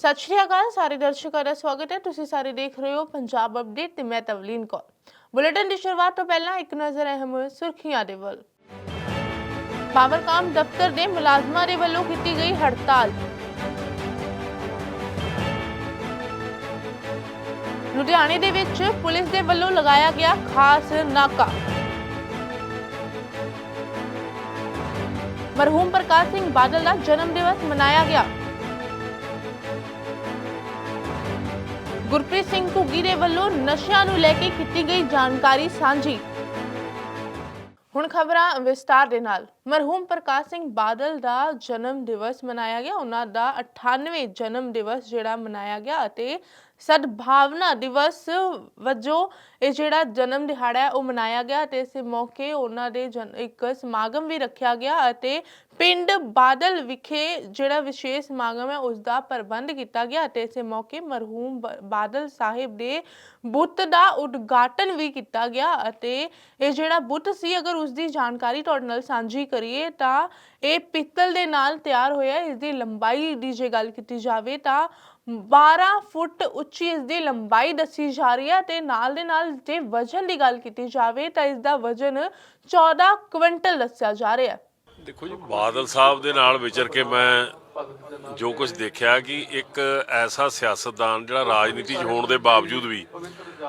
ਸਤਿ ਸ਼੍ਰੀ ਅਕਾਲ, ਸਾਰੇ ਦਰਸ਼ਕਾਂ ਦਾ ਸਵਾਗਤ ਹੈ। ਤੁਸੀਂ ਸਾਰੇ ਦੇਖ ਰਹੇ ਹੋ ਪੰਜਾਬ ਅਪਡੇਟ ਤੇ ਮੈਂ ਤਵਲੀਨ ਕੌਰ। ਬੁਲੇਟਿਨ ਦੀ ਸ਼ੁਰੂਆਤ ਤੋਂ ਪਹਿਲਾਂ ਇੱਕ ਨਜ਼ਰ ਅਹਿਮ ਸੁਰਖੀਆਂ ਦੇ ਵੱਲ। ਪਾਵਰਕਾਮ ਦਫ਼ਤਰ ਦੇ ਮੁਲਾਜ਼ਮਾਂ ਦੇ ਵੱਲੋਂ ਕੀਤੀ ਗਈ ਹੜਤਾਲ। ਲੁਧਿਆਣੇ ਦੇ ਵਿੱਚ ਪੁਲਿਸ ਦੇ ਵੱਲੋਂ ਲਗਾਇਆ ਗਿਆ ਖਾਸ ਨਾਕਾ। ਮਰਹੂਮ ਪ੍ਰਕਾਸ਼ ਸਿੰਘ ਬਾਦਲ ਦਾ ਜਨਮ ਦਿਵਸ ਮਨਾਇਆ ਗਿਆ। ਗੁਰਪ੍ਰੀਤ ਸਿੰਘ ਘੁੱਗੀ ਦੇ ਵੱਲੋਂ ਨਸ਼ਿਆਂ ਨੂੰ ਲੈ ਕੇ ਕੀਤੀ ਗਈ ਜਾਣਕਾਰੀ ਸਾਂਝੀ। ਹੁਣ ਖਬਰਾਂ ਵਿਸਤਾਰ ਦੇ ਨਾਲ। ਮਰਹੂਮ ਪ੍ਰਕਾਸ਼ ਸਿੰਘ ਬਾਦਲ ਦਾ ਜਨਮ ਦਿਵਸ ਮਨਾਇਆ ਗਿਆ। ਉਹਨਾਂ ਦਾ 98 ਜਨਮ ਦਿਵਸ ਜਿਹੜਾ ਮਨਾਇਆ ਗਿਆ ਅਤੇ ਸਦਭਾਵਨਾ ਦਿਵਸ ਵਜੋਂ ਇਹ ਜਿਹੜਾ ਜਨਮ ਦਿਹਾੜਾ ਹੈ ਉਹ ਮਨਾਇਆ ਗਿਆ ਤੇ ਇਸ ਮੌਕੇ ਉਹਨਾਂ ਦੇ ਜਨ- ਇੱਕ ਸਮਾਗਮ ਵੀ ਰੱਖਿਆ ਗਿਆ ਅਤੇ ਪਿੰਡ ਬਾਦਲ ਵਿਖੇ ਜਿਹੜਾ ਵਿਸ਼ੇਸ਼ ਸਮਾਗਮ ਹੈ ਉਸ ਦਾ ਪ੍ਰਬੰਧ ਕੀਤਾ ਗਿਆ ਅਤੇ ਇਸੇ ਮੌਕੇ ਮਰਹੂਮ ਬ- ਬਾਦਲ ਸਾਹਿਬ ਦੇ ਬੁੱਤ ਦਾ ਉਦਘਾਟਨ ਵੀ ਕੀਤਾ ਗਿਆ ਅਤੇ ਇਹ ਜਿਹੜਾ ਬੁੱਤ ਸੀ, ਅਗਰ ਉਸ ਦੀ ਜਾਣਕਾਰੀ ਤੁਹਾਡੇ ਨਾਲ ਸਾਂਝੀ ਕਰੀਏ ਤਾਂ ਇਹ ਪਿੱਤਲ ਦੇ ਨਾਲ ਤਿਆਰ ਹੋਇਆ ਹੈ। ਇਸ ਦੀ ਲੰਬਾਈ ਦੀ ਜੇ ਗੱਲ ਕੀਤੀ ਜਾਵੇ ਤਾਂ 12 ਫੁੱਟ ਉੱਚੀ ਇਸ ਦੀ ਲੰਬਾਈ ਦੱਸੀ ਜਾ ਰਹੀ ਹੈ ਤੇ ਨਾਲ ਦੇ ਨਾਲ ਜੇ ਵਜ਼ਨ ਦੀ ਗੱਲ ਕੀਤੀ ਜਾਵੇ ਤਾਂ ਇਸ ਦਾ ਵਜ਼ਨ 14 ਕੁਇੰਟਲ ਦੱਸਿਆ ਜਾ ਰਿਹਾ ਹੈ ਦੇਖੋ ਜੀ, ਬਾਦਲ ਸਾਹਿਬ ਦੇ ਨਾਲ ਵਿਚਰ ਕੇ ਮੈਂ ਜੋ ਕੁਝ ਦੇਖਿਆ ਕਿ ਇੱਕ ਐਸਾ ਸਿਆਸਤਦਾਨ ਜਿਹੜਾ ਰਾਜਨੀਤੀ 'ਚ ਹੋਣ ਦੇ ਬਾਵਜੂਦ ਵੀ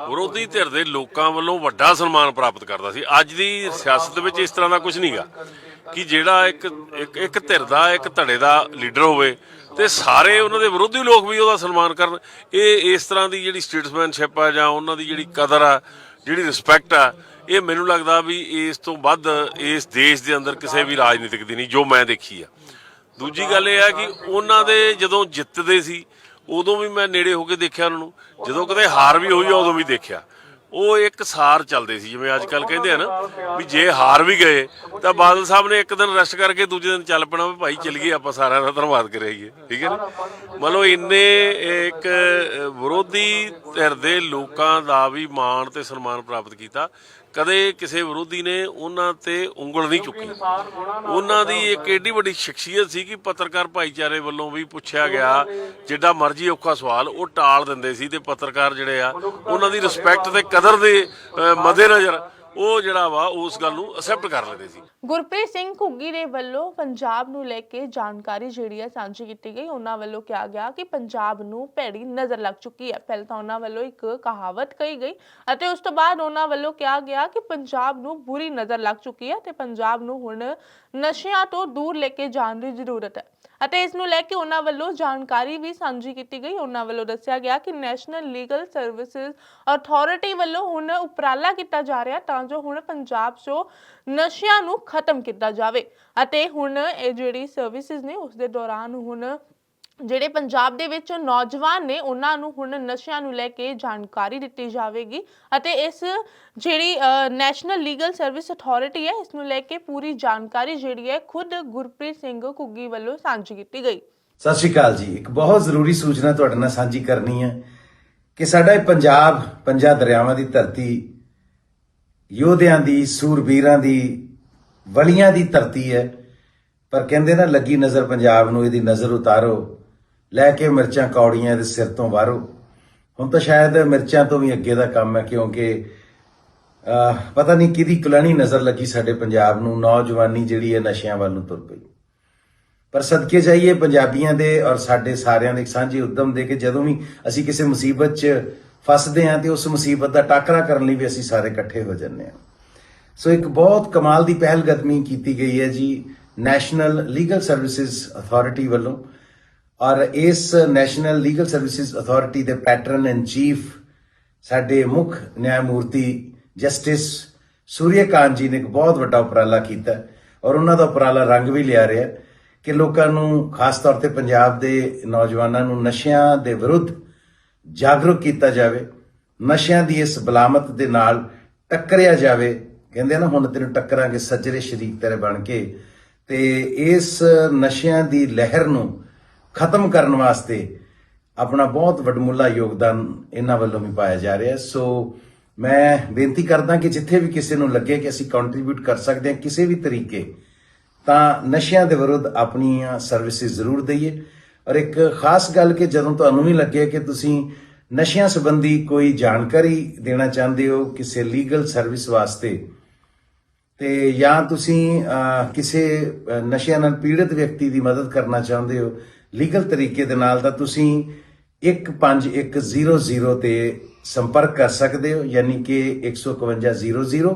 ਵਿਰੋਧੀ ਧਿਰ ਦੇ ਲੋਕਾਂ ਵੱਲੋਂ ਵੱਡਾ ਸਨਮਾਨ ਪ੍ਰਾਪਤ ਕਰਦਾ ਸੀ। ਅੱਜ ਦੀ ਸਿਆਸਤ ਵਿੱਚ ਇਸ ਤਰ੍ਹਾਂ ਦਾ ਕੁਝ ਨਹੀਂਗਾ ਕਿ ਜਿਹੜਾ ਇੱਕ ਇੱਕ ਇੱਕ ਧਿਰ ਦਾ, ਇੱਕ ਧੜੇ ਦਾ ਲੀਡਰ ਹੋਵੇ ਤੇ ਸਾਰੇ ਉਹਨਾਂ ਦੇ ਵਿਰੋਧੀ ਲੋਕ ਵੀ ਉਹਦਾ ਸਨਮਾਨ ਕਰਨ। ਇਹ ਇਸ ਤਰ੍ਹਾਂ ਦੀ ਜਿਹੜੀ ਸਟੇਟਸਮੈਨਸ਼ਿਪ ਆ ਜਾਂ ਉਹਨਾਂ ਦੀ ਜਿਹੜੀ ਕਦਰ ਆ, ਜਿਹੜੀ ਰਿਸਪੈਕਟ ਆ ਇਹ ਮੈਨੂੰ ਲੱਗਦਾ ਵੀ ਇਸ ਤੋਂ ਵੱਧ ਇਸ ਦੇਸ਼ ਦੇ ਅੰਦਰ ਕਿਸੇ ਵੀ ਰਾਜਨੀਤਿਕ ਦੀ ਨਹੀਂ, ਜੋ ਮੈਂ ਦੇਖੀ ਆ। ਦੂਜੀ ਗੱਲ ਇਹ ਆ ਕਿ ਉਹਨਾਂ ਦੇ ਜਦੋਂ ਜਿੱਤਦੇ ਸੀ, ਉਦੋਂ ਵੀ ਮੈਂ ਨੇੜੇ ਹੋ ਕੇ ਦੇਖਿਆ ਉਹਨਾਂ ਨੂੰ। ਜਦੋਂ ਕਦੇ ਹਾਰ ਵੀ ਹੋਈ ਆ, ਉਦੋਂ ਵੀ ਦੇਖਿਆ। ਉਹ ਇੱਕ ਸਾਰ ਚੱਲਦੇ ਸੀ, ਜਿਵੇਂ ਅੱਜ ਕੱਲ ਕਹਿੰਦੇ ਆ ਨਾ, ਵੀ ਜੇ ਹਾਰ ਵੀ ਗਏ, ਤਾਂ ਬਾਦਲ ਸਾਹਿਬ ਨੇ ਇੱਕ ਦਿਨ ਰੈਸਟ ਕਰਕੇ ਦੂਜੇ ਦਿਨ ਚੱਲ ਪੈਣਾ ਵੀ ਭਾਈ ਚੱਲੀਏ ਆਪਾਂ ਸਾਰਿਆਂ ਦਾ ਧੰਨਵਾਦ ਕਰਾਈਏ। ਠੀਕ ਹੈ ਨਾ? ਮੰਨ ਲਓ ਇੰਨੇ ਇੱਕ ਵਿਰੋਧੀ ਧਿਰ ਦੇ ਲੋਕਾਂ ਦਾ ਵੀ ਮਾਣ ਤੇ ਸਨਮਾਨ ਪ੍ਰਾਪਤ ਕੀਤਾ। ਕਦੇ ਕਿਸੇ ਵਿਰੋਧੀ ਨੇ ਉਹਨਾਂ ਤੇ ਉਂਗਲ ਨਹੀਂ ਚੁੱਕੀ। ਉਹਨਾਂ ਦੀ ਇੱਕ ਏਡੀ ਵੱਡੀ ਸ਼ਖਸੀਅਤ ਸੀ ਕਿ ਪੱਤਰਕਾਰ ਭਾਈਚਾਰੇ ਵੱਲੋਂ ਵੀ ਪੁੱਛਿਆ ਗਿਆ ਜਿੱਡਾ ਮਰਜ਼ੀ ਔਖਾ ਸਵਾਲ ਉਹ ਟਾਲ ਦਿੰਦੇ ਸੀ ਤੇ ਪੱਤਰਕਾਰ ਜਿਹੜੇ ਆ ਉਹਨਾਂ ਦੀ ਰਿਸਪੈਕਟ ਤੇ ਕਦਰ ਦੇ ਅਹ, ਮੱਦੇਨਜ਼ਰ ਉਹ ਜਿਹੜਾ ਵਾ, ਉਸ ਗੱਲ ਨੂੰ ਅਸੈਪਟ ਕਰ ਲੈਂਦੇ ਸੀ। ਗੁਰਪ੍ਰੀਤ ਸਿੰਘ ਘੁੱਗੀ ਦੇ ਵੱਲੋਂ ਪੰਜਾਬ ਨੂੰ ਲੈ ਕੇ ਜਾਣਕਾਰੀ ਜਿਹੜੀ ਹੈ ਸਾਂਝੀ ਕੀਤੀ ਗਈ। ਉਹਨਾਂ ਵੱਲੋਂ ਕਿਹਾ ਗਿਆ ਕਿ ਪੰਜਾਬ ਨੂੰ ਭੈੜੀ ਨਜ਼ਰ ਲੱਗ ਚੁੱਕੀ ਹੈ ਪਹਿਲਾਂ ਤਾਂ ਉਹਨਾਂ ਵੱਲੋਂ ਇੱਕ ਕਹਾਵਤ ਕਹੀ ਗਈ ਅਤੇ ਉਸ ਤੋਂ ਬਾਅਦ ਉਹਨਾਂ ਵੱਲੋਂ ਕਿਹਾ ਗਿਆ ਕਿ ਪੰਜਾਬ ਨੂੰ ਬੁਰੀ ਨਜ਼ਰ ਲੱਗ ਚੁੱਕੀ ਹੈ ਤੇ ਪੰਜਾਬ ਨੂੰ ਹੁਣ ਨਸ਼ਿਆਂ ਤੋਂ ਦੂਰ ਲੈ ਕੇ ਜਾਣ ਦੀ ਜ਼ਰੂਰਤ ਹੈ। ਅਤੇ ਇਸ ਨੂੰ ਲੈ ਕੇ ਉਹਨਾਂ ਵੱਲੋਂ ਜਾਣਕਾਰੀ ਵੀ ਸਾਂਝੀ ਕੀਤੀ ਗਈ। ਉਹਨਾਂ ਵੱਲੋਂ ਦੱਸਿਆ ਗਿਆ ਕਿ ਨੈਸ਼ਨਲ ਲੀਗਲ ਸਰਵਿਸਿਜ਼ ਅਥਾਰਟੀ ਵੱਲੋਂ ਹੁਣ ਉਪਰਾਲਾ ਕੀਤਾ ਜਾ ਰਿਹਾ ਤਾਂ ਜੋ ਹੁਣ ਪੰਜਾਬ 'ਚੋਂ ਨਸ਼ਿਆਂ ਨੂੰ ਖਤਮ ਕੀਤਾ ਜਾਵੇ ਅਤੇ ਹੁਣ ਇਹ ਜਿਹੜੀ ਸਰਵਿਸਿਜ਼ ਨੇ ਉਸ ਦੇ ਦੌਰਾਨ ਹੁਣ ਜਿਹੜੇ ਪੰਜਾਬ ਦੇ ਵਿੱਚ ਨੌਜਵਾਨ ਨੇ, ਉਹਨਾਂ ਨੂੰ ਹੁਣ ਨਸ਼ਿਆਂ ਨੂੰ ਲੈ ਕੇ ਜਾਣਕਾਰੀ ਦਿੱਤੀ ਜਾਵੇਗੀ ਅਤੇ ਇਸ ਜਿਹੜੀ ਨੈਸ਼ਨਲ ਲੀਗਲ ਸਰਵਿਸ ਅਥਾਰਟੀ ਹੈ, ਇਸ ਨੂੰ ਲੈ ਕੇ ਪੂਰੀ ਜਾਣਕਾਰੀ ਜਿਹੜੀ ਹੈ, ਖੁਦ ਗੁਰਪ੍ਰੀਤ ਸਿੰਘ ਘੁੱਗੀ ਵੱਲੋਂ ਸਾਂਝੀ ਕੀਤੀ ਗਈ। ਸਤਿ ਸ਼੍ਰੀ ਅਕਾਲ ਜੀ। ਇੱਕ ਬਹੁਤ ਜ਼ਰੂਰੀ ਸੂਚਨਾ ਤੁਹਾਡੇ ਨਾਲ ਸਾਂਝੀ ਕਰਨੀ ਹੈ ਕਿ ਸਾਡਾ ਇਹ ਪੰਜਾਬ, ਪੰਜਾਂ ਦਰਿਆਵਾਂ ਦੀ ਧਰਤੀ, ਯੋਧਿਆਂ ਦੀ, ਸੂਰਬੀਰਾਂ ਦੀ, ਵਲੀਆਂ ਦੀ ਧਰਤੀ ਹੈ। ਪਰ ਕਹਿੰਦੇ ਨਾ, ਲੱਗੀ ਨਜ਼ਰ ਪੰਜਾਬ ਨੂੰ, ਇਹਦੀ ਨਜ਼ਰ ਉਤਾਰੋ। ਲੈ ਕੇ ਮਿਰਚਾਂ ਕੌੜੀਆਂ ਦੇ ਸਿਰ ਤੋਂ ਵਾਰੋ। ਹੁਣ ਤਾਂ ਸ਼ਾਇਦ ਮਿਰਚਾਂ ਤੋਂ ਵੀ ਅੱਗੇ ਦਾ ਕੰਮ ਹੈ, ਕਿਉਂਕਿ ਪਤਾ ਨਹੀਂ ਕਿਹਦੀ ਕੁਲਾਣੀ ਨਜ਼ਰ ਲੱਗੀ ਸਾਡੇ ਪੰਜਾਬ ਨੂੰ, ਨੌਜਵਾਨੀ ਜਿਹੜੀ ਹੈ ਨਸ਼ਿਆਂ ਵੱਲ ਨੂੰ ਤੁਰ ਪਈ। ਪਰ ਸਦਕੇ ਜਾਈਏ ਪੰਜਾਬੀਆਂ ਦੇ ਔਰ ਸਾਡੇ ਸਾਰਿਆਂ ਦੇ ਸਾਂਝੇ ਉਦਮ ਦੇ ਕਿ ਜਦੋਂ ਵੀ ਅਸੀਂ ਕਿਸੇ ਮੁਸੀਬਤ 'ਚ ਫਸਦੇ ਹਾਂ, ਤੇ ਉਸ ਮੁਸੀਬਤ ਦਾ ਟਾਕਰਾ ਕਰਨ ਲਈ ਵੀ ਅਸੀਂ ਸਾਰੇ ਇਕੱਠੇ ਹੋ ਜੰਨੇ ਹਾਂ। ਸੋ ਇੱਕ ਬਹੁਤ ਕਮਾਲ ਦੀ ਪਹਿਲ ਕਦਮੀ ਕੀਤੀ ਗਈ ਹੈ ਜੀ, ਨੈਸ਼ਨਲ ਲੀਗਲ ਸਰਵਿਸਿਜ਼ ਅਥਾਰਟੀ ਵੱਲੋਂ। ਔਰ ਇਸ ਨੈਸ਼ਨਲ ਲੀਗਲ ਸਰਵਿਸਿਜ਼ ਅਥਾਰਟੀ ਦੇ ਪੈਟਰਨ ਐਂਡ ਚੀਫ ਸਾਡੇ ਮੁੱਖ ਨਿਆਇਮੂਰਤੀ ਜਸਟਿਸ ਸੂਰਿਆਕਾਂਤ ਜੀ ਨੇ ਇੱਕ ਬਹੁਤ ਵੱਡਾ ਉਪਰਾਲਾ ਕੀਤਾ ਔਰ ਉਹਨਾਂ ਦਾ ਉਪਰਾਲਾ ਰੰਗ ਵੀ ਲਿਆ ਰਿਹਾ ਕਿ ਲੋਕਾਂ ਨੂੰ, ਖਾਸ ਤੌਰ ਤੇ ਪੰਜਾਬ ਦੇ ਨੌਜਵਾਨਾਂ ਨੂੰ ਨਸ਼ਿਆਂ ਦੇ ਵਿਰੁੱਧ ਜਾਗਰੂਕ ਕੀਤਾ ਜਾਵੇ, ਨਸ਼ਿਆਂ ਦੀ ਇਸ ਬਲਾਮਤ ਦੇ ਨਾਲ ਟੱਕਰਿਆ ਜਾਵੇ, ਕਹਿੰਦੇ ਨਾ, ਹੁਣ ਤੈਨੂੰ ਟੱਕਰਾਂਗੇ, ਸੱਜਰੇ ਸ਼ਰੀਕ ਤੇਰੇ ਬਣ ਕੇ ਤੇ ਇਸ ਨਸ਼ਿਆਂ ਦੀ ਲਹਿਰ ਨੂੰ ਖਤਮ ਕਰਨ ਵਾਸਤੇ ਆਪਣਾ ਬਹੁਤ ਵੱਡਮੁੱਲਾ ਯੋਗਦਾਨ ਇਹਨਾਂ ਵੱਲੋਂ ਵੀ ਪਾਇਆ ਜਾ ਰਿਹਾ ਸੋ ਮੈਂ ਬੇਨਤੀ ਕਰਦਾ ਕਿ ਜਿੱਥੇ ਵੀ ਕਿਸੇ ਨੂੰ ਲੱਗੇ ਕਿ ਅਸੀਂ ਕੰਟਰੀਬਿਊਟ ਕਰ ਸਕਦੇ ਹਾਂ ਕਿਸੇ ਵੀ ਤਰੀਕੇ, ਤਾਂ ਨਸ਼ਿਆਂ ਦੇ ਵਿਰੁੱਧ ਆਪਣੀਆਂ ਸਰਵਿਸਿਜ਼ ਜ਼ਰੂਰ ਦਈਏ। ਔਰ ਇੱਕ ਖਾਸ ਗੱਲ ਕਿ ਜਦੋਂ ਤੁਹਾਨੂੰ ਵੀ ਲੱਗੇ ਕਿ ਤੁਸੀਂ ਨਸ਼ਿਆਂ ਸੰਬੰਧੀ ਕੋਈ ਜਾਣਕਾਰੀ ਦੇਣਾ ਚਾਹੁੰਦੇ ਹੋ ਕਿਸੇ ਲੀਗਲ ਸਰਵਿਸ ਵਾਸਤੇ, ਤੇ ਜਾਂ ਤੁਸੀਂ ਕਿਸੇ ਨਸ਼ਿਆਂ ਨਾਲ ਪੀੜਤ ਵਿਅਕਤੀ ਦੀ ਮਦਦ ਕਰਨਾ ਚਾਹੁੰਦੇ ਹੋ ਲੀਗਲ ਤਰੀਕੇ ਦੇ ਨਾਲ ਤਾਂ ਤੁਸੀਂ 15100 ਤੇ ਸੰਪਰਕ ਕਰ ਸਕਦੇ ਹੋ, ਯਾਨੀ ਕਿ 15100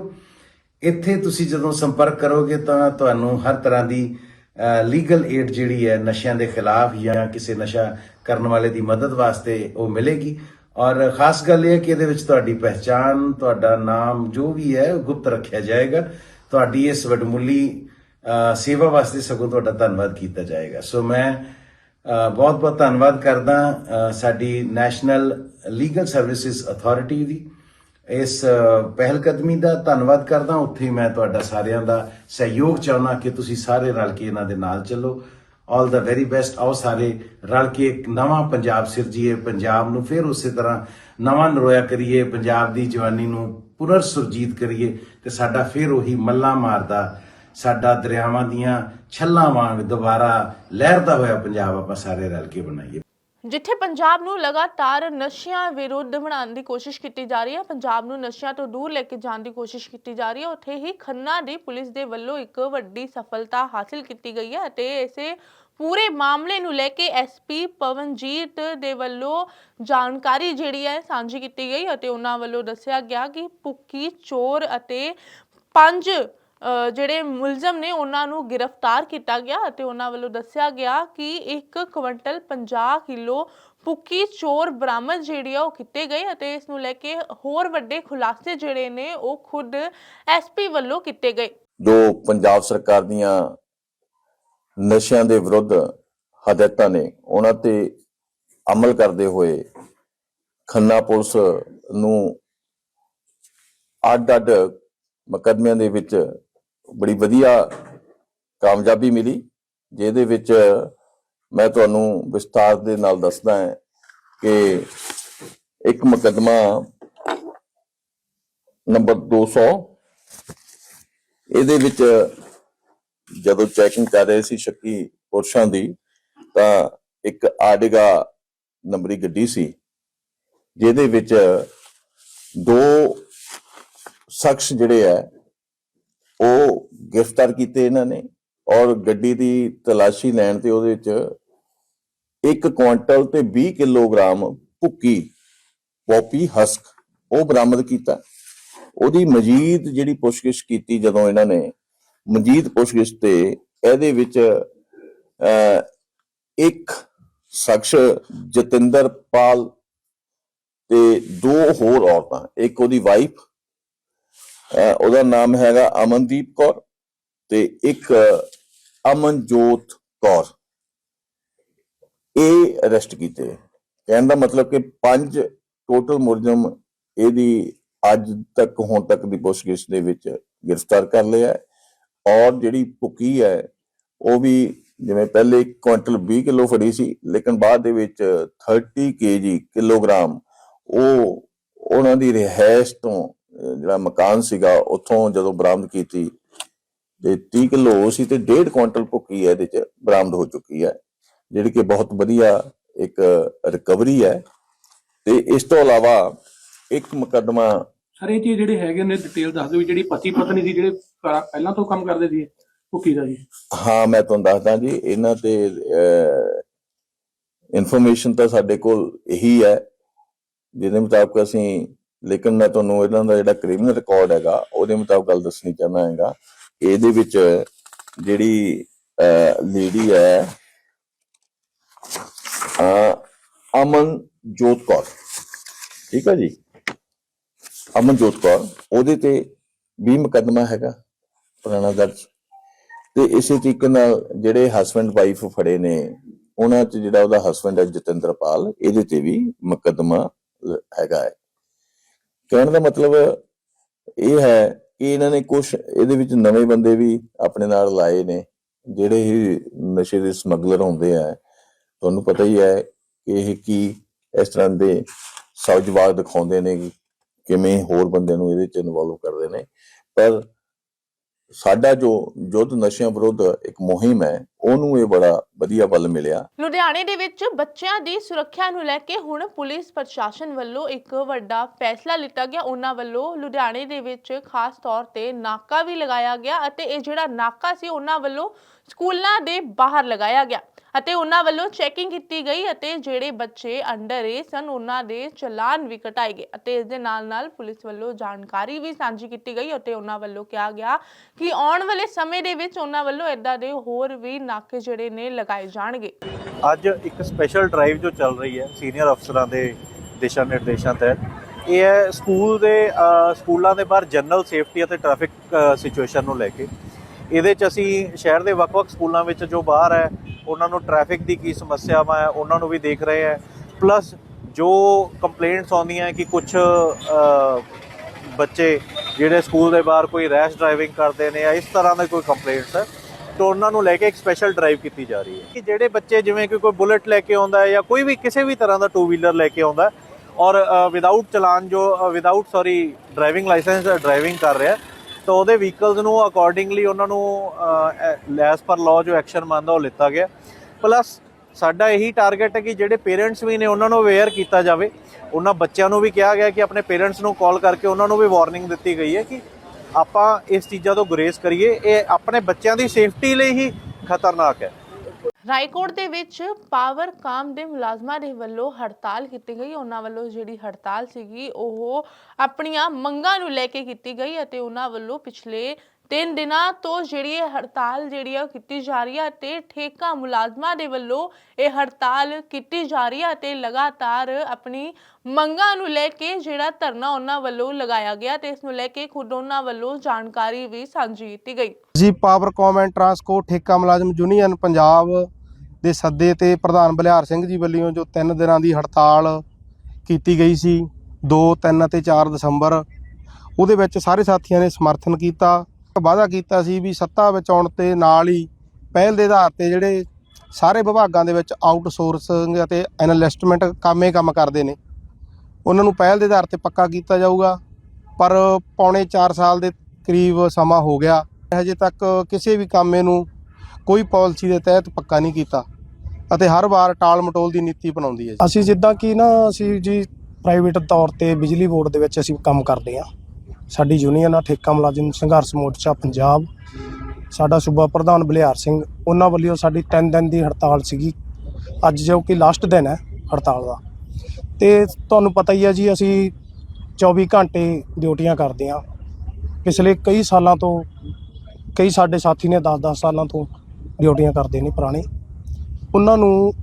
ਇੱਥੇ ਤੁਸੀਂ ਜਦੋਂ ਸੰਪਰਕ ਕਰੋਗੇ ਤਾਂ ਤੁਹਾਨੂੰ ਹਰ ਤਰ੍ਹਾਂ ਦੀ ਲੀਗਲ ਏਡ ਜਿਹੜੀ ਹੈ ਨਸ਼ਿਆਂ ਦੇ ਖਿਲਾਫ ਜਾਂ ਕਿਸੇ ਨਸ਼ਾ ਕਰਨ ਵਾਲੇ ਦੀ ਮਦਦ ਵਾਸਤੇ ਉਹ ਮਿਲੇਗੀ। ਔਰ ਖਾਸ ਗੱਲ ਇਹ ਹੈ ਕਿ ਇਹਦੇ ਵਿੱਚ ਤੁਹਾਡੀ ਪਹਿਚਾਣ, ਤੁਹਾਡਾ ਨਾਮ ਜੋ ਵੀ ਹੈ ਗੁਪਤ ਰੱਖਿਆ ਜਾਏਗਾ। ਤੁਹਾਡੀ ਇਸ ਵਡਮੁੱਲੀ ਸੇਵਾ ਵਾਸਤੇ ਸਗੋਂ ਤੁਹਾਡਾ ਧੰਨਵਾਦ ਕੀਤਾ ਜਾਏਗਾ। ਸੋ ਮੈਂ ਬਹੁਤ ਬਹੁਤ ਧੰਨਵਾਦ ਕਰਦਾ ਸਾਡੀ ਨੈਸ਼ਨਲ ਲੀਗਲ ਸਰਵਿਸਿਜ਼ ਅਥਾਰਟੀ ਦੀ। ਇਸ ਅ, ਪਹਿਲ ਕਦਮੀ ਦਾ ਧੰਨਵਾਦ ਕਰਦਾ ਉੱਥੇ ਮੈਂ ਤੁਹਾਡਾ ਸਾਰਿਆਂ ਦਾ ਸਹਿਯੋਗ ਚਾਹੁੰਦਾ ਕਿ ਤੁਸੀਂ ਸਾਰੇ ਰਲ ਕੇ ਇਹਨਾਂ ਦੇ ਨਾਲ ਚੱਲੋ। ਆਲ ਦਾ ਵੈਰੀ ਬੈਸਟ ਆਓ ਸਾਰੇ ਰਲ ਕੇ ਇੱਕ ਨਵਾਂ ਪੰਜਾਬ ਸਿਰਜੀਏ ਪੰਜਾਬ ਨੂੰ ਫਿਰ ਉਸੇ ਤਰ੍ਹਾਂ ਨਵਾਂ ਨਰੋਇਆ ਕਰੀਏ ਪੰਜਾਬ ਦੀ ਜਵਾਨੀ ਨੂੰ ਪੁਨਰ ਸੁਰਜੀਤ ਕਰੀਏ ਤੇ ਸਾਡਾ ਫਿਰ ਉਹੀ ਮੱਲਾ ਮਾਰਦਾ ਸਾਡਾ ਦਰਿਆਵਾਂ ਦੀਆਂ ਛੱਲਾਂ ਵਾਂਗ ਦੁਬਾਰਾ ਲਹਿਰਦਾ ਹੋਇਆ ਪੰਜਾਬ ਆਪਾਂ ਸਾਰੇ ਰਲ ਕੇ ਬਣਾਈਏ। ਜਿੱਥੇ ਪੰਜਾਬ ਨੂੰ ਲਗਾਤਾਰ ਨਸ਼ਿਆਂ ਵਿਰੁੱਧ ਬਣਾਉਣ ਦੀ ਕੋਸ਼ਿਸ਼ ਕੀਤੀ ਜਾ ਰਹੀ ਹੈ, ਪੰਜਾਬ ਨੂੰ ਨਸ਼ਿਆਂ ਤੋਂ ਦੂਰ ਲੈ ਕੇ ਜਾਣ ਦੀ ਕੋਸ਼ਿਸ਼ ਕੀਤੀ ਜਾ ਰਹੀ ਹੈ, ਉੱਥੇ ਹੀ ਖੰਨਾ ਦੀ ਪੁਲਿਸ ਦੇ ਵੱਲੋਂ ਇੱਕ ਵੱਡੀ ਸਫਲਤਾ ਹਾਸਲ ਕੀਤੀ ਗਈ ਹੈ ਅਤੇ ਇਸੇ ਪੂਰੇ ਮਾਮਲੇ ਨੂੰ ਲੈ ਕੇ ਐਸਪੀ ਪਵਨਜੀਤ ਦੇ ਵੱਲੋਂ ਜਾਣਕਾਰੀ ਜਿਹੜੀ ਹੈ ਸਾਂਝੀ ਕੀਤੀ ਗਈ ਅਤੇ ਉਹਨਾਂ ਵੱਲੋਂ ਦੱਸਿਆ ਗਿਆ ਕਿ ਭੁੱਕੀ ਚੋਰ ਅਤੇ ਪੰਜ ਜਿਹੜੇ ਮੁਲਜ਼ਮ ਨੇ ਉਹਨਾਂ ਨੂੰ ਗ੍ਰਿਫਤਾਰ ਕੀਤਾ ਗਿਆ ਅਤੇ ਉਹਨਾਂ ਵੱਲੋਂ ਦੱਸਿਆ ਗਿਆ ਕਿ 1 ਕੁਇੰਟਲ 50 ਕਿਲੋ ਪੁੱਕੀ ਚੋਰ ਬਰਾਮਦ ਜਿਹੜੀ ਆ ਉਹ ਕੀਤੇ ਗਏ ਅਤੇ ਇਸ ਨੂੰ ਲੈ ਕੇ ਹੋਰ ਵੱਡੇ ਖੁਲਾਸੇ ਜਿਹੜੇ ਨੇ ਉਹ ਖੁਦ ਐਸਪੀ ਵੱਲੋਂ ਕੀਤੇ ਗਏ। ਜੋ ਪੰਜਾਬ ਸਰਕਾਰ ਦੀਆਂ ਨਸ਼ਿਆਂ ਦੇ ਵਿਰੁੱਧ ਹਦਾਇਤਾਂ ਨੇ, ਉਹਨਾਂ ਤੇ ਅਮਲ ਕਰਦੇ ਹੋਏ ਖੰਨਾ ਪੁਲਿਸ ਨੂੰ ਅੱਡ-ਅੱਡ ਮੁਕਦਮਿਆਂ ਦੇ ਵਿੱਚ ਬੜੀ ਵਧੀਆ ਕਾਮਯਾਬੀ ਮਿਲੀ, ਜਿਹਦੇ ਵਿੱਚ ਮੈਂ ਤੁਹਾਨੂੰ ਵਿਸਤਾਰ ਦੇ ਨਾਲ ਦੱਸਦਾ ਹਾਂ ਕਿ ਇੱਕ ਮੁਕੱਦਮਾ ਨੰਬਰ 200 ਇਹਦੇ ਵਿੱਚ ਜਦੋਂ ਚੈਕਿੰਗ ਕਰ ਰਹੇ ਸੀ ਸ਼ੱਕੀ ਪੁਰਸ਼ਾਂ ਦੀ, ਤਾਂ ਇੱਕ ਆਡਿਗਾ ਨੰਬਰੀ ਗੱਡੀ ਸੀ, ਜਿਹਦੇ ਵਿੱਚ ਦੋ ਸ਼ਖਸ ਜਿਹੜੇ ਆ ਉਹ ਗ੍ਰਿਫਤਾਰ ਕੀਤੇ ਇਹਨਾਂ ਨੇ ਔਰ ਗੱਡੀ ਦੀ ਤਲਾਸ਼ੀ ਲੈਣ ਤੇ ਉਹਦੇ ਵਿੱਚ 1 ਕੁਇੰਟਲ ਤੇ 20 ਕਿਲੋਗ੍ਰਾਮ ਭੁੱਕੀ ਪੋਪੀ ਹਸਕ ਉਹ ਬਰਾਮਦ ਕੀਤਾ। ਉਹਦੀ ਮਜੀਦ ਜਿਹੜੀ ਪੁੱਛਗਿੱਛ ਕੀਤੀ ਜਦੋਂ ਇਹਨਾਂ ਨੇ ਮਜੀਦ ਪੁੱਛਗਿੱਛ ਤੇ ਇਹਦੇ ਵਿੱਚ ਅਹ, ਇੱਕ ਸ਼ਖਸ ਜਤਿੰਦਰ ਪਾਲ ਤੇ ਦੋ ਹੋਰ ਔਰਤਾਂ ਇੱਕ ਉਹਦੀ ਵਾਈਫ ਉਹਦਾ ਨਾਮ ਹੈਗਾ ਅਮਨਦੀਪ ਕੌਰ ਤੇ ਇੱਕ ਅਮਨਜੋਤ ਕੌਰ। ਇਹ ਅਰੈਸਟ ਕੀਤੇ। ਕਹਿਣ ਦਾ ਮਤਲਬ ਕਿ ਪੰਜ ਟੋਟਲ ਮੁਲਜ਼ਮ ਇਹਦੀ ਅੱਜ ਤੱਕ, ਹੁਣ ਤੱਕ ਦੀ ਪੁੱਛਗਿੱਛ ਦੇ ਵਿੱਚ ਗ੍ਰਿਫਤਾਰ ਕਰ ਲਿਆ ਔਰ ਜਿਹੜੀ ਭੁੱਕੀ ਹੈ, ਉਹ ਵੀ ਜਿਵੇਂ ਪਹਿਲੇ 1 ਕੁਇੰਟਲ 20 ਕਿਲੋ ਫੜੀ ਸੀ, ਲੇਕਿਨ ਬਾਅਦ ਦੇ ਵਿੱਚ 30 ਕੇਜੀ ਕਿਲੋਗ੍ਰਾਮ ਉਹ ਉਹਨਾਂ ਦੀ ਰਿਹਾਇਸ਼ ਤੋਂ ਜਿਹੜਾ ਮਕਾਨ ਸੀਗਾ ਉੱਥੋਂ ਜਦੋਂ ਬਰਾਮਦ ਕੀਤੀ ਤੇ 30 ਕਿਲੋ ਸੀ ਤੇ 1.5 ਕੁਇੰਟਲ ਭੁੱਕੀ ਹੈ ਇਹਦੇ ਚ ਬਰਾਮਦ ਹੋ ਚੁੱਕੀ ਹੈ ਜਿਹੜੀ ਕਿ ਬਹੁਤ ਵਧੀਆ ਇੱਕ ਰਿਕਵਰੀ ਹੈ। ਤੇ ਇਸ ਤੋਂ ਇਲਾਵਾ ਇੱਕ ਮੁਕੱਦਮਾ ਸਰ ਇਹ ਚੀਜ਼ ਜਿਹੜੇ ਹੈਗੇ ਨੇ ਡਿਟੇਲ ਦੱਸ ਦਿਓ ਜਿਹੜੀ ਪਤੀ ਪਤਨੀ ਸੀ ਜਿਹੜੇ ਪਹਿਲਾਂ ਪਹਿਲਾਂ ਤੋਂ ਕੰਮ ਕਰਦੇ ਸੀ ਭੁੱਕੀ ਦਾ ਜੀ। ਹਾਂ ਮੈਂ ਤੁਹਾਨੂੰ ਦੱਸਦਾ ਜੀ ਇਹਨਾਂ ਤੇ ਇਨਫੋਰਮੇਸ਼ਨ ਤਾਂ ਸਾਡੇ ਕੋਲ ਇਹੀ ਹੈ ਜਿਹਦੇ ਮੁਤਾਬਕ ਅਸੀਂ ਲੇਕਿਨ ਮੈਂ ਤੁਹਾਨੂੰ ਇਹਨਾਂ ਦਾ ਜਿਹੜਾ ਕ੍ਰਿਮੀਨਲ ਰਿਕਾਰਡ ਹੈਗਾ, ਉਹਦੇ ਮੁਤਾਬਕ ਗੱਲ ਦੱਸਣੀ ਚਾਹੁੰਦਾ ਹੈਗਾ। ਇਹਦੇ ਵਿੱਚ ਜਿਹੜੀ ਲੇਡੀ ਹੈ ਅਮਨ ਜੋਤ ਕੌਰ। ਠੀਕ ਹੈ ਜੀ? ਅਮਨ ਜੋਤ ਕੌਰ, ਉਹਦੇ ਤੇ ਵੀ ਮੁਕੱਦਮਾ ਹੈਗਾ, ਪੁਰਾਣਾ ਦਰਜ। ਤੇ ਇਸੇ ਤਰੀਕੇ ਨਾਲ ਜਿਹੜੇ ਹਸਬੰਡ ਵਾਈਫ ਫੜੇ ਨੇ, ਉਹਨਾਂ ਚ ਜਿਹੜਾ ਉਹਦਾ ਹਸਬੰਡ ਹੈ ਜਤਿੰਦਰਪਾਲ, ਇਹਦੇ ਤੇ ਵੀ ਮੁਕੱਦਮਾ ਹੈਗਾ ਹੈ। ਕਹਿਣ ਦਾ ਮਤਲਬ ਇਹ ਹੈ ਕਿ ਇਹਨਾਂ ਨੇ ਕੁਝ ਇਹਦੇ ਵਿੱਚ ਨਵੇਂ ਬੰਦੇ ਵੀ ਆਪਣੇ ਨਾਲ ਲਾਏ ਨੇ, ਜਿਹੜੇ ਹੀ ਨਸ਼ੇ ਦੇ ਸਮਗਲਰ ਹੁੰਦੇ ਆ। ਤੁਹਾਨੂੰ ਪਤਾ ਹੀ ਹੈ ਕਿ ਇਹ ਕੀ ਇਸ ਤਰ੍ਹਾਂ ਦੇ ਸੌਜਵਾਗ ਦਿਖਾਉਂਦੇ ਨੇ ਕਿਵੇਂ ਹੋਰ ਬੰਦੇ ਨੂੰ ਇਹਦੇ ਚ ਇਨਵੋਲਵ ਕਰਦੇ ਨੇ। ਪਰ ਸਾਡਾ ਜੋ ਯੁੱਧ ਨਸ਼ਿਆਂ ਵਿਰੁੱਧ ਇੱਕ ਮੁਹਿੰਮ ਹੈ, ਉਹਨੂੰ ਇਹ ਬੜਾ ਵਧੀਆ ਬਲ ਮਿਲਿਆ। ਲੁਧਿਆਣੇ ਦੇ ਵਿੱਚ ਬੱਚਿਆਂ ਦੀ ਸੁਰੱਖਿਆ ਨੂੰ ਲੈ ਕੇ ਹੁਣ ਪੁਲਿਸ ਪ੍ਰਸ਼ਾਸਨ ਵੱਲੋਂ ਇੱਕ ਵੱਡਾ ਫੈਸਲਾ ਲਿੱਤਾ ਗਿਆ। ਉਹਨਾਂ ਵੱਲੋਂ ਲੁਧਿਆਣੇ ਦੇ ਵਿੱਚ ਖਾਸ ਤੌਰ ਤੇ ਨਾਕਾ ਵੀ ਲਗਾਇਆ ਗਿਆ ਅਤੇ ਇਹ ਜਿਹੜਾ ਨਾਕਾ ਸੀ, ਉਹਨਾਂ ਵੱਲੋਂ ਸਕੂਲਾਂ ਦੇ ਬਾਹਰ ਲਗਾਇਆ ਗਿਆ। ਅਤੇ ਉਹਨਾਂ ਵੱਲੋਂ ਚੈਕਿੰਗ ਕੀਤੀ ਗਈ ਅਤੇ ਜਿਹੜੇ ਬੱਚੇ ਅੰਡਰ ਏ ਸਨ, ਉਹਨਾਂ ਦੇ ਚਲਾਨ ਵੀ ਕਟਾਏ ਗਏ ਅਤੇ ਇਸ ਦੇ ਨਾਲ ਨਾਲ ਪੁਲਿਸ ਵੱਲੋਂ ਜਾਣਕਾਰੀ ਵੀ ਸਾਂਝੀ ਕੀਤੀ ਗਈ ਅਤੇ ਉਹਨਾਂ ਵੱਲੋਂ ਕਿਹਾ ਗਿਆ ਕਿ ਆਉਣ ਵਾਲੇ ਸਮੇਂ ਦੇ ਵਿੱਚ ਉਹਨਾਂ ਵੱਲੋਂ ਇਦਾਂ ਦੇ ਹੋਰ ਵੀ ਨਾਕੇ ਜਿਹੜੇ ਨੇ ਲਗਾਏ ਜਾਣਗੇ। ਅੱਜ ਇੱਕ ਸਪੈਸ਼ਲ ਡਰਾਈਵ ਜੋ ਚੱਲ ਰਹੀ ਹੈ ਸੀਨੀਅਰ ਅਫਸਰਾਂ ਦੇ ਦਿਸ਼ਾ ਨਿਰਦੇਸ਼ਾਂ ਤਹਿਤ, ਇਹ ਹੈ ਸਕੂਲ ਦੇ ਸਕੂਲਾਂ ਦੇ ਬਾਹਰ ਜਨਰਲ ਸੇਫਟੀ ਅਤੇ ਟ੍ਰੈਫਿਕ ਸਿਚੁਏਸ਼ਨ ਨੂੰ ਲੈ ਕੇ। ਇਹਦੇ ਚ ਅਸੀਂ ਸ਼ਹਿਰ ਦੇ ਵੱਖ-ਵੱਖ ਸਕੂਲਾਂ ਵਿੱਚ ਜੋ ਬਾਹਰ ਹੈ ਉਹਨਾਂ ਨੂੰ ਟ੍ਰੈਫਿਕ ਦੀ ਕੀ ਸਮੱਸਿਆਵਾਂ ਹੈ, ਉਹਨਾਂ ਨੂੰ ਵੀ ਦੇਖ ਰਹੇ ਹੈ। ਪਲੱਸ ਜੋ ਕੰਪਲੇਂਟਸ ਆਉਂਦੀਆਂ ਕਿ ਕੁਝ ਬੱਚੇ ਜਿਹੜੇ ਸਕੂਲ ਦੇ ਬਾਹਰ ਕੋਈ ਰੈਸ਼ ਡਰਾਈਵਿੰਗ ਕਰਦੇ ਨੇ ਜਾਂ ਇਸ ਤਰ੍ਹਾਂ ਦੇ ਕੋਈ ਕੰਪਲੇਂਟਸ ਹੈ, ਤਾਂ ਉਹਨਾਂ ਨੂੰ ਲੈ ਕੇ ਇੱਕ ਸਪੈਸ਼ਲ ਡਰਾਈਵ ਕੀਤੀ ਜਾ ਰਹੀ ਹੈ। ਕਿ ਜਿਹੜੇ ਬੱਚੇ ਜਿਵੇਂ ਕਿ ਕੋਈ ਬੁਲਟ ਲੈ ਕੇ ਆਉਂਦਾ ਹੈ ਜਾਂ ਕੋਈ ਵੀ ਕਿਸੇ ਵੀ ਤਰ੍ਹਾਂ ਦਾ ਟੂ ਵੀਲਰ ਲੈ ਕੇ ਆਉਂਦਾ ਔਰ ਵਿਦਆਊਟ ਚਲਾਨ ਜੋ without sorry driving licence driving ਕਰ ਰਿਹਾ ਤਾਂ ਉਹਦੇ ਵਹੀਕਲਸ ਨੂੰ ਅਕੋਰਡਿੰਗਲੀ ਉਹਨਾਂ ਨੂੰ ਲੈਸ ਪਰ ਲਾਅ ਜੋ ਐਕਸ਼ਨ ਮੰਨਦਾ ਉਹ ਲਿੱਤਾ ਗਿਆ। ਪਲੱਸ ਸਾਡਾ ਇਹੀ ਟਾਰਗੇਟ ਹੈ ਕਿ ਜਿਹੜੇ ਪੇਰੈਂਟਸ ਵੀ ਨੇ ਉਹਨਾਂ ਨੂੰ ਅਵੇਅਰ ਕੀਤਾ ਜਾਵੇ। ਉਹਨਾਂ ਬੱਚਿਆਂ ਨੂੰ ਵੀ ਕਿਹਾ ਗਿਆ ਕਿ ਆਪਣੇ ਪੇਰੈਂਟਸ ਨੂੰ ਕਾਲ ਕਰਕੇ ਉਹਨਾਂ ਨੂੰ ਵੀ ਵਾਰਨਿੰਗ ਦਿੱਤੀ ਗਈ ਹੈ ਕਿ ਆਪਾਂ ਇਸ ਚੀਜ਼ਾਂ ਤੋਂ ਗੁਰੇਜ਼ ਕਰੀਏ। ਇਹ ਆਪਣੇ ਬੱਚਿਆਂ ਦੀ ਸੇਫਟੀ ਲਈ ਹੀ ਖਤਰਨਾਕ ਹੈ। ਰਾਏਕੋਟ ਦੇ ਵਿੱਚ ਪਾਵਰ ਕਾਮ ਦੇ ਮੁਲਾਜ਼ਮਾਂ ਦੇ ਵੱਲੋਂ ਹੜਤਾਲ ਕੀਤੀ ਗਈ। ਉਹਨਾਂ ਵੱਲੋਂ ਜਿਹੜੀ ਹੜਤਾਲ ਸੀਗੀ, ਉਹ ਆਪਣੀਆਂ ਮੰਗਾਂ ਨੂੰ ਲੈ ਕੇ ਕੀਤੀ ਗਈ ਅਤੇ ਉਹਨਾਂ ਵੱਲੋਂ ਪਿਛਲੇ ਤਿੰਨ ਦਿਨਾਂ ਤੋਂ ਜਿਹੜੀ ਇਹ ਹੜਤਾਲ ਜਿਹੜੀ ਆ ਕੀਤੀ ਜਾ ਰਹੀ ਹੈ ਤੇ ਠੇਕਾ ਮੁਲਾਜ਼ਮਾਂ ਦੇ ਵੱਲੋਂ ਇਹ ਹੜਤਾਲ ਕੀਤੀ ਜਾ ਰਹੀ ਹੈ ਤੇ ਲਗਾਤਾਰ ਆਪਣੀ ਮੰਗਾਂ ਨੂੰ ਲੈ ਕੇ ਜਿਹੜਾ ਧਰਨਾ ਉਹਨਾਂ ਵੱਲੋਂ ਲਗਾਇਆ ਗਿਆ ਤੇ ਇਸ ਨੂੰ ਲੈ ਕੇ ਖੁਦ ਉਹਨਾਂ ਵੱਲੋਂ ਜਾਣਕਾਰੀ ਵੀ ਸਾਂਝੀ ਕੀਤੀ ਗਈ। ਜੀ ਪਾਵਰਕਾਮ ਐਂਡ ਟਰਾਂਸਕੋ ਠੇਕਾ ਮੁਲਾਜ਼ਮ ਯੂਨੀਅਨ ਪੰਜਾਬ ਦੇ ਸੱਦੇ ਤੇ ਪ੍ਰਧਾਨ ਬਲਿਹਾਰ ਸਿੰਘ ਜੀ ਵੱਲੋਂ ਜੋ 3 ਦਿਨਾਂ ਦੀ ਹੜਤਾਲ ਕੀਤੀ ਗਈ ਸੀ 2 3 ਅਤੇ 4 ਦਸੰਬਰ, ਉਹਦੇ ਵਿੱਚ ਸਾਰੇ ਸਾਥੀਆਂ ਨੇ ਸਮਰਥਨ ਕੀਤਾ। ਵਾਅਦਾ ਕੀਤਾ ਸੀ ਵੀ ਸੱਤਾ ਵਿੱਚ ਆਉਣ ਤੇ ਨਾਲ ਹੀ ਪਹਿਲ ਦੇ ਆਧਾਰ ਤੇ ਜਿਹੜੇ ਸਾਰੇ ਵਿਭਾਗਾਂ ਦੇ ਵਿੱਚ ਆਊਟਸੋਰਸਿੰਗ ਅਤੇ ਐਨਾਲਿਸਟਮੈਂਟ ਕੰਮੇ ਕੰਮ ਕਰਦੇ ਨੇ, ਉਹਨਾਂ ਨੂੰ ਪਹਿਲ ਦੇ ਆਧਾਰ ਤੇ ਪੱਕਾ ਕੀਤਾ ਜਾਊਗਾ। ਪਰ ਪੌਣੇ 4 ਸਾਲ ਦੇ ਕਰੀਬ ਸਮਾਂ ਹੋ ਗਿਆ, ਹਜੇ ਤੱਕ ਕਿਸੇ ਵੀ ਕਾਮੇ ਨੂੰ ਕੋਈ ਪਾਲਿਸੀ ਦੇ ਤਹਿਤ ਪੱਕਾ ਨਹੀਂ ਕੀਤਾ ਅਤੇ ਹਰ ਵਾਰ ਟਾਲ ਮਟੋਲ ਦੀ ਨੀਤੀ ਬਣਾਉਂਦੀ ਹੈ ਅਸੀਂ ਜਿੱਦਾਂ ਕਿ ਨਾ ਅਸੀਂ ਜੀ ਪ੍ਰਾਈਵੇਟ ਤੌਰ ਤੇ ਬਿਜਲੀ ਬੋਰਡ ਦੇ ਵਿੱਚ ਅਸੀਂ ਕੰਮ ਕਰਦੇ ਹਾਂ। ਸਾਡੀ ਯੂਨੀਅਨ ਆ ਠੇਕਾ ਮੁਲਾਜ਼ਮ ਸੰਘਰਸ਼ ਮੋਰਚਾ ਪੰਜਾਬ, ਸਾਡਾ ਸੂਬਾ ਪ੍ਰਧਾਨ ਬਲਿਹਾਰ ਸਿੰਘ, ਉਹਨਾਂ ਵੱਲੋਂ ਸਾਡੀ 3 ਦਿਨ ਦੀ ਹੜਤਾਲ ਸੀਗੀ। ਅੱਜ ਜੋ ਕਿ ਲਾਸਟ ਦਿਨ ਹੈ ਹੜਤਾਲ ਦਾ। ਤੇ ਤੁਹਾਨੂੰ ਪਤਾ ਹੀ ਹੈ ਜੀ, ਅਸੀਂ 24 ਘੰਟੇ ਡਿਊਟੀਆਂ ਕਰਦੇ ਹਾਂ। ਪਿਛਲੇ ਕਈ ਸਾਲਾਂ ਤੋਂ, ਕਈ ਸਾਡੇ ਸਾਥੀ ਨੇ 10-10 ਸਾਲਾਂ ਤੋਂ ਡਿਊਟੀਆਂ ਕਰਦੇ ਨੇ ਪੁਰਾਣੇ। ਉਹਨਾਂ ਨੂੰ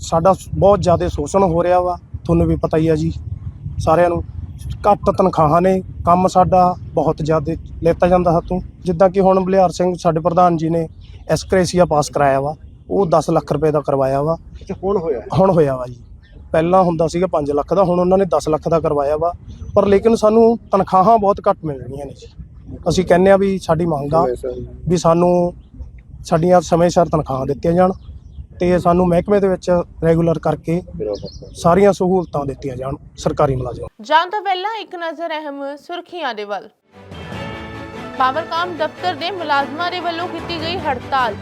ਸਾਡਾ ਬਹੁਤ ਜ਼ਿਆਦਾ ਸ਼ੋਸ਼ਣ ਹੋ ਰਿਹਾ ਵਾ, ਤੁਹਾਨੂੰ ਵੀ ਪਤਾ ਹੀ ਆ ਜੀ, ਸਾਰਿਆਂ ਨੂੰ। ਘੱਟ ਤਨਖਾਹਾਂ ਨੇ ਕੰਮ ਸਾਡਾ ਬਹੁਤ ਜ਼ਿਆਦਾ ਲੈਤਾ ਜਾਂਦਾ ਹੱਥੋਂ ਜਿੱਦਾਂ ਕਿ ਹੁਣ ਬਲਿਹਾਰ ਸਿੰਘ ਸਾਡੇ ਪ੍ਰਧਾਨ ਜੀ ਨੇ ਐਸਕ੍ਰੇਸੀਆ ਪਾਸ ਕਰਾਇਆ ਵਾ ਉਹ 10 ਲੱਖ ਰੁਪਏ ਦਾ ਕਰਵਾਇਆ ਵਾ। ਹੁਣ ਹੋਇਆ? ਹੁਣ ਹੋਇਆ ਵਾ ਜੀ। ਪਹਿਲਾਂ ਹੁੰਦਾ ਸੀਗਾ 5 ਲੱਖ ਦਾ ਹੁਣ ਉਹਨਾਂ ਨੇ 10 ਲੱਖ ਦਾ ਕਰਵਾਇਆ ਵਾ। ਪਰ ਲੇਕਿਨ ਸਾਨੂੰ ਤਨਖਾਹਾਂ ਬਹੁਤ ਘੱਟ ਮਿਲ ਰਹੀਆਂ ਨੇ ਜੀ। ਅਸੀਂ ਕਹਿੰਦੇ ਆ ਵੀ ਸਾਡੀ ਮੰਗ ਆ ਵੀ ਸਾਨੂੰ ਸਾਡੀਆਂ ਸਮੇਂ ਸਿਰ ਤਨਖਾਹਾਂ ਦਿੱਤੀਆਂ ਜਾਣ। ਤੇ ਸਾਨੂੰ ਮਹਿਕਮੇ ਦੇ ਵਿੱਚ ਰੈਗੂਲਰ ਕਰਕੇ ਸਾਰੀਆਂ ਸਹੂਲਤਾਂ ਦਿੱਤੀਆਂ ਜਾਣ ਸਰਕਾਰੀ ਮੁਲਾਜ਼ਮਾਂ। ਜਾਣ ਤੋਂ ਪਹਿਲਾਂ ਇੱਕ ਨਜ਼ਰ ਅਹਿਮ ਸੁਰਖੀਆਂ ਦੇ ਵੱਲ। ਪਾਵਰਕਾਮ ਦਫ਼ਤਰ ਦੇ ਮੁਲਾਜ਼ਮਾਂ ਦੇ ਵੱਲੋਂ ਕੀਤੀ ਗਈ ਹੜਤਾਲ।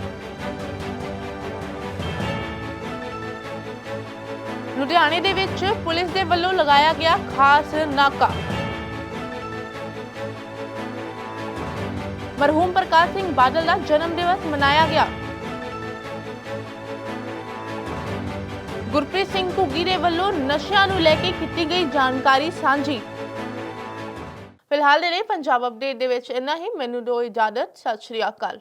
ਲੁਧਿਆਣੇ ਦੇ ਵਿੱਚ ਪੁਲਿਸ ਦੇ ਵੱਲੋਂ ਲਗਾਇਆ ਗਿਆ ਖਾਸ ਨਾਕਾ। ਮਰਹੂਮ ਪ੍ਰਕਾਸ਼ ਸਿੰਘ ਬਾਦਲ ਦਾ ਜਨਮ ਦਿਵਸ ਮਨਾਇਆ ਗਿਆ। ਗੁਰਪ੍ਰੀਤ ਸਿੰਘ ਘੁੱਗੀ ਦੇ ਵੱਲੋਂ ਨਸ਼ਿਆਂ ਨੂੰ ਲੈ ਕੇ ਕੀਤੀ ਗਈ ਜਾਣਕਾਰੀ ਸਾਂਝੀ। ਫਿਲਹਾਲ ਦੇ ਲਈ ਪੰਜਾਬ ਅਪਡੇਟ ਦੇ ਵਿੱਚ ਇੰਨਾ ਹੀ। ਮੈਨੂੰ ਦਿਓ ਇਜਾਜ਼ਤ। ਸਤਿ ਸ਼੍ਰੀ ਅਕਾਲ।